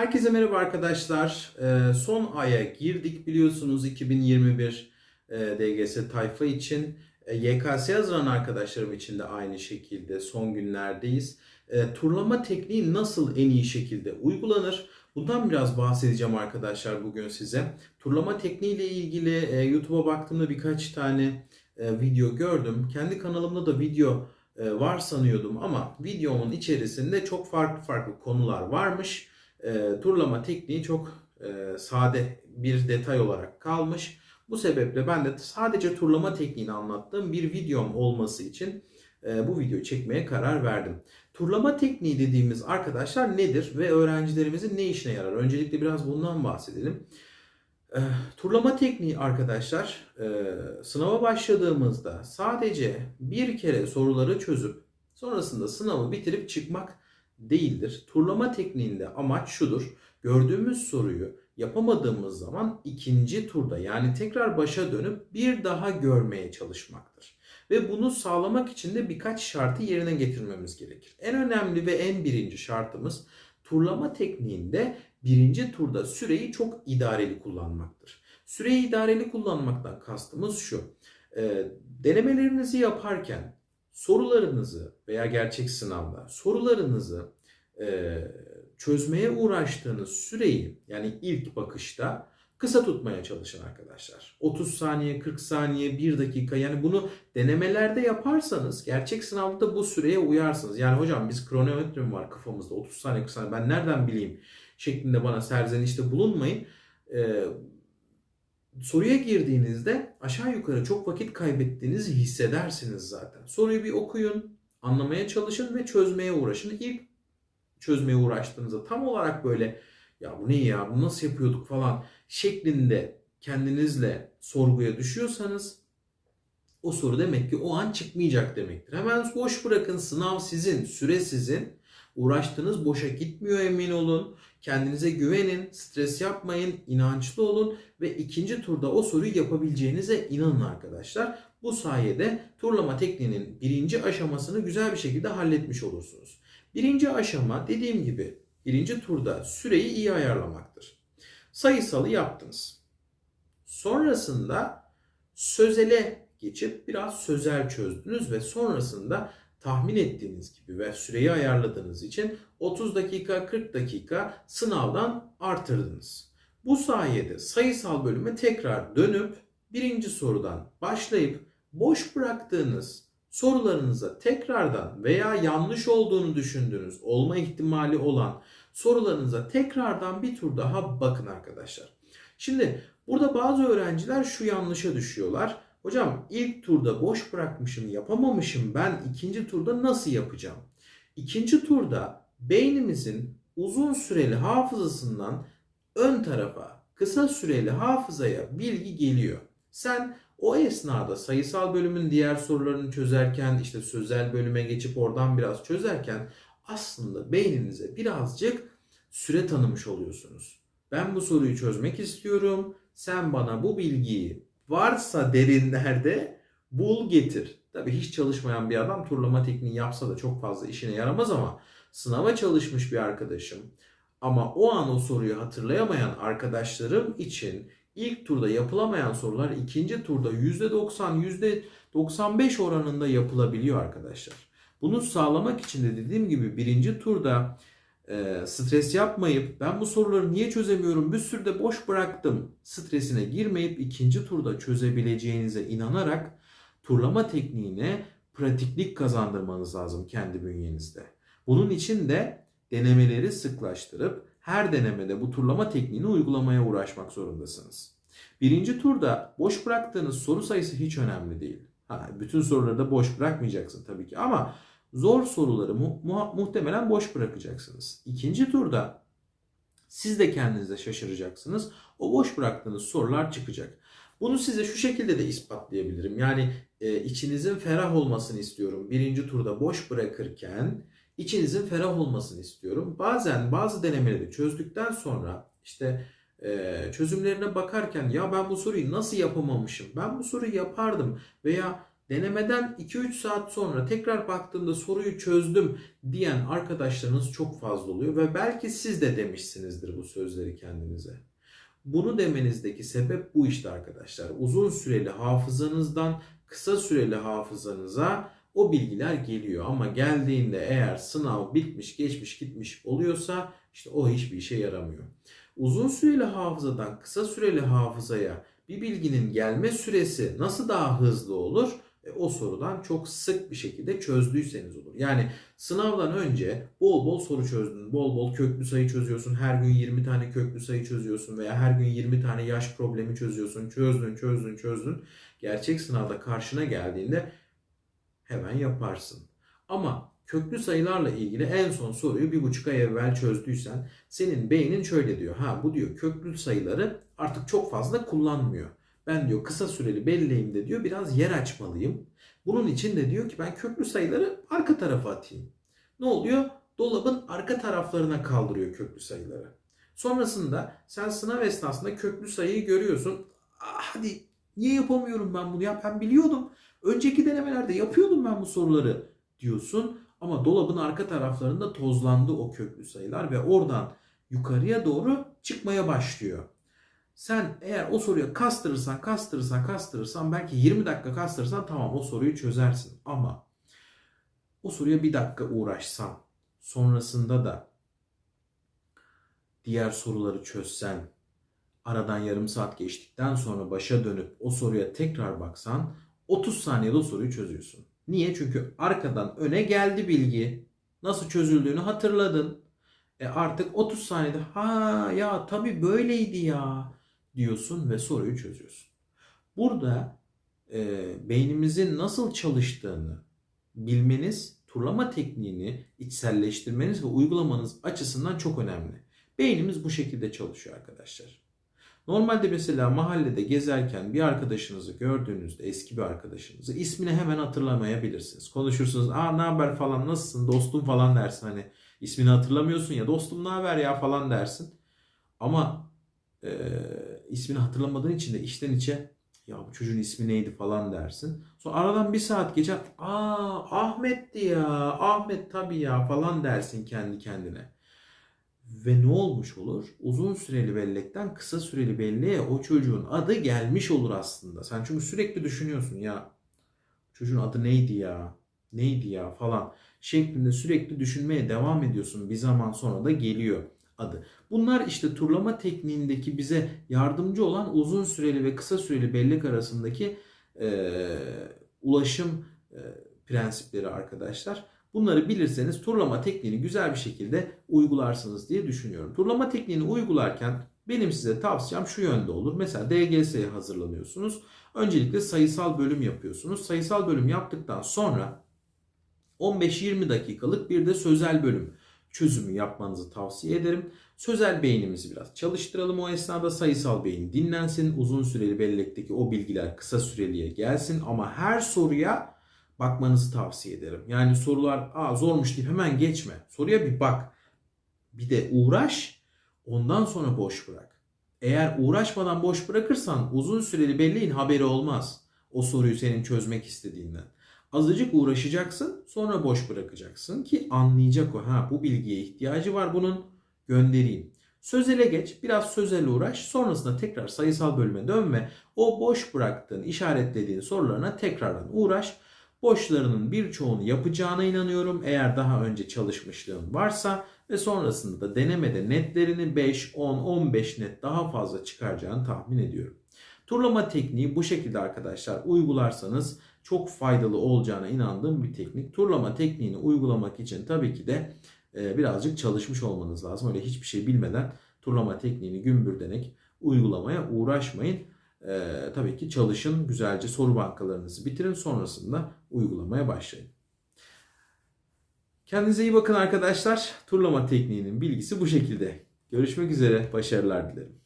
Herkese merhaba arkadaşlar. Ee, son aya girdik biliyorsunuz 2021 e, DGS tayfa için. E, YKS yazılan arkadaşlarım için de aynı şekilde son günlerdeyiz. E, turlama tekniği nasıl en iyi şekilde uygulanır? Bundan biraz bahsedeceğim arkadaşlar bugün size. Turlama tekniği ile ilgili YouTube'a baktığımda birkaç tane video gördüm. Kendi kanalımda da video var sanıyordum ama videomun içerisinde çok farklı farklı konular varmış. E, turlama tekniği çok e, sade bir detay olarak kalmış. Bu sebeple ben de sadece turlama tekniğini anlattığım bir videom olması için e, bu videoyu çekmeye karar verdim. Turlama tekniği dediğimiz arkadaşlar nedir ve öğrencilerimizin ne işine yarar? Öncelikle biraz bundan bahsedelim. E, turlama tekniği arkadaşlar e, sınava başladığımızda sadece bir kere soruları çözüp sonrasında sınavı bitirip çıkmak değildir. Turlama tekniğinde amaç şudur. Gördüğümüz soruyu yapamadığımız zaman ikinci turda yani tekrar başa dönüp bir daha görmeye çalışmaktır. Ve bunu sağlamak için de birkaç şartı yerine getirmemiz gerekir. En önemli ve en birinci şartımız turlama tekniğinde birinci turda süreyi çok idareli kullanmaktır. Süreyi idareli kullanmaktan kastımız şu. E, denemelerinizi yaparken sorularınızı veya gerçek sınavda sorularınızı e, çözmeye uğraştığınız süreyi yani ilk bakışta kısa tutmaya çalışın arkadaşlar. 30 saniye, 40 saniye, 1 dakika yani bunu denemelerde yaparsanız gerçek sınavda da bu süreye uyarsınız. Yani hocam biz kronometre mi var kafamızda 30 saniye 40 saniye ben nereden bileyim şeklinde bana serzenişte bulunmayın. Ee, soruya girdiğinizde aşağı yukarı çok vakit kaybettiğinizi hissedersiniz zaten. Soruyu bir okuyun, anlamaya çalışın ve çözmeye uğraşın. İlk çözmeye uğraştığınızda tam olarak böyle ya bu ne ya bu nasıl yapıyorduk falan şeklinde kendinizle sorguya düşüyorsanız o soru demek ki o an çıkmayacak demektir. Hemen boş bırakın sınav sizin, süre sizin. Uğraştığınız boşa gitmiyor emin olun. Kendinize güvenin, stres yapmayın, inançlı olun ve ikinci turda o soruyu yapabileceğinize inanın arkadaşlar. Bu sayede turlama tekniğinin birinci aşamasını güzel bir şekilde halletmiş olursunuz. Birinci aşama dediğim gibi birinci turda süreyi iyi ayarlamaktır. Sayısalı yaptınız. Sonrasında sözele geçip biraz sözel çözdünüz ve sonrasında tahmin ettiğiniz gibi ve süreyi ayarladığınız için 30 dakika 40 dakika sınavdan artırdınız. Bu sayede sayısal bölüme tekrar dönüp birinci sorudan başlayıp boş bıraktığınız sorularınıza tekrardan veya yanlış olduğunu düşündüğünüz olma ihtimali olan sorularınıza tekrardan bir tur daha bakın arkadaşlar. Şimdi burada bazı öğrenciler şu yanlışa düşüyorlar. Hocam ilk turda boş bırakmışım, yapamamışım. Ben ikinci turda nasıl yapacağım? İkinci turda beynimizin uzun süreli hafızasından ön tarafa kısa süreli hafızaya bilgi geliyor. Sen o esnada sayısal bölümün diğer sorularını çözerken işte sözel bölüme geçip oradan biraz çözerken aslında beyninize birazcık süre tanımış oluyorsunuz. Ben bu soruyu çözmek istiyorum. Sen bana bu bilgiyi varsa derinlerde bul getir. Tabii hiç çalışmayan bir adam turlama tekniği yapsa da çok fazla işine yaramaz ama sınava çalışmış bir arkadaşım ama o an o soruyu hatırlayamayan arkadaşlarım için ilk turda yapılamayan sorular ikinci turda %90, %95 oranında yapılabiliyor arkadaşlar. Bunu sağlamak için de dediğim gibi birinci turda e, stres yapmayıp ben bu soruları niye çözemiyorum bir sürü de boş bıraktım stresine girmeyip ikinci turda çözebileceğinize inanarak turlama tekniğine pratiklik kazandırmanız lazım kendi bünyenizde. Bunun için de denemeleri sıklaştırıp her denemede bu turlama tekniğini uygulamaya uğraşmak zorundasınız. Birinci turda boş bıraktığınız soru sayısı hiç önemli değil. Ha, bütün soruları da boş bırakmayacaksın tabii ki ama zor soruları mu- mu- muhtemelen boş bırakacaksınız. İkinci turda siz de kendinize şaşıracaksınız. O boş bıraktığınız sorular çıkacak. Bunu size şu şekilde de ispatlayabilirim. Yani e, içinizin ferah olmasını istiyorum. Birinci turda boş bırakırken içinizin ferah olmasını istiyorum. Bazen bazı denemeleri çözdükten sonra işte e, çözümlerine bakarken ya ben bu soruyu nasıl yapamamışım? Ben bu soruyu yapardım veya denemeden 2-3 saat sonra tekrar baktığımda soruyu çözdüm diyen arkadaşlarınız çok fazla oluyor ve belki siz de demişsinizdir bu sözleri kendinize. Bunu demenizdeki sebep bu işte arkadaşlar. Uzun süreli hafızanızdan kısa süreli hafızanıza o bilgiler geliyor ama geldiğinde eğer sınav bitmiş, geçmiş, gitmiş oluyorsa işte o hiçbir işe yaramıyor. Uzun süreli hafızadan kısa süreli hafızaya bir bilginin gelme süresi nasıl daha hızlı olur? O sorudan çok sık bir şekilde çözdüyseniz olur. Yani sınavdan önce bol bol soru çözdün, bol bol köklü sayı çözüyorsun, her gün 20 tane köklü sayı çözüyorsun veya her gün 20 tane yaş problemi çözüyorsun, çözdün, çözdün, çözdün. Gerçek sınavda karşına geldiğinde hemen yaparsın. Ama köklü sayılarla ilgili en son soruyu bir buçuk ay evvel çözdüysen senin beynin şöyle diyor. Ha bu diyor köklü sayıları artık çok fazla kullanmıyor. Ben diyor kısa süreli belleyimde diyor biraz yer açmalıyım. Bunun için de diyor ki ben köklü sayıları arka tarafa atayım. Ne oluyor? Dolabın arka taraflarına kaldırıyor köklü sayıları. Sonrasında sen sınav esnasında köklü sayıyı görüyorsun. "Aa, hadi niye yapamıyorum ben bunu ya ben biliyordum. Önceki denemelerde yapıyordum ben bu soruları diyorsun. Ama dolabın arka taraflarında tozlandı o köklü sayılar ve oradan yukarıya doğru çıkmaya başlıyor. Sen eğer o soruya kastırırsan, kastırırsan, kastırırsan belki 20 dakika kastırırsan tamam o soruyu çözersin. Ama o soruya bir dakika uğraşsan, sonrasında da diğer soruları çözsen, aradan yarım saat geçtikten sonra başa dönüp o soruya tekrar baksan 30 saniyede o soruyu çözüyorsun. Niye? Çünkü arkadan öne geldi bilgi. Nasıl çözüldüğünü hatırladın. E artık 30 saniyede ha ya tabii böyleydi ya diyorsun ve soruyu çözüyorsun. Burada e, beynimizin nasıl çalıştığını bilmeniz, turlama tekniğini içselleştirmeniz ve uygulamanız açısından çok önemli. Beynimiz bu şekilde çalışıyor arkadaşlar. Normalde mesela mahallede gezerken bir arkadaşınızı gördüğünüzde eski bir arkadaşınızı ismini hemen hatırlamayabilirsiniz. Konuşursunuz aa ne haber falan nasılsın dostum falan dersin hani ismini hatırlamıyorsun ya dostum ne haber ya falan dersin. Ama e, ismini hatırlamadığın için de içten içe ya bu çocuğun ismi neydi falan dersin. Sonra aradan bir saat geçer aa Ahmet'ti ya Ahmet tabii ya falan dersin kendi kendine. Ve ne olmuş olur? Uzun süreli bellekten kısa süreli belleğe o çocuğun adı gelmiş olur aslında. Sen çünkü sürekli düşünüyorsun ya çocuğun adı neydi ya? Neydi ya falan şeklinde sürekli düşünmeye devam ediyorsun. Bir zaman sonra da geliyor adı. Bunlar işte turlama tekniğindeki bize yardımcı olan uzun süreli ve kısa süreli bellek arasındaki e, ulaşım e, prensipleri arkadaşlar. Bunları bilirseniz turlama tekniğini güzel bir şekilde uygularsınız diye düşünüyorum. Turlama tekniğini uygularken benim size tavsiyem şu yönde olur. Mesela DGS'ye hazırlanıyorsunuz. Öncelikle sayısal bölüm yapıyorsunuz. Sayısal bölüm yaptıktan sonra 15-20 dakikalık bir de sözel bölüm çözümü yapmanızı tavsiye ederim. Sözel beynimizi biraz çalıştıralım o esnada sayısal beyin dinlensin. Uzun süreli bellekteki o bilgiler kısa süreliye gelsin ama her soruya bakmanızı tavsiye ederim. Yani sorular Aa, zormuş deyip hemen geçme. Soruya bir bak. Bir de uğraş ondan sonra boş bırak. Eğer uğraşmadan boş bırakırsan uzun süreli belleğin haberi olmaz. O soruyu senin çözmek istediğinden. Azıcık uğraşacaksın sonra boş bırakacaksın ki anlayacak o. Ha bu bilgiye ihtiyacı var bunun göndereyim. Sözele geç, biraz sözel uğraş, sonrasında tekrar sayısal bölüme dön ve o boş bıraktığın, işaretlediğin sorularına tekrardan uğraş. Boşlarının birçoğunu yapacağına inanıyorum eğer daha önce çalışmışlığın varsa ve sonrasında da denemede netlerini 5, 10, 15 net daha fazla çıkaracağını tahmin ediyorum. Turlama tekniği bu şekilde arkadaşlar uygularsanız çok faydalı olacağına inandığım bir teknik. Turlama tekniğini uygulamak için tabii ki de e, birazcık çalışmış olmanız lazım. Öyle hiçbir şey bilmeden turlama tekniğini gümbürdenek uygulamaya uğraşmayın. Ee, tabii ki çalışın, güzelce soru bankalarınızı bitirin, sonrasında uygulamaya başlayın. Kendinize iyi bakın arkadaşlar. Turlama tekniğinin bilgisi bu şekilde. Görüşmek üzere, başarılar dilerim.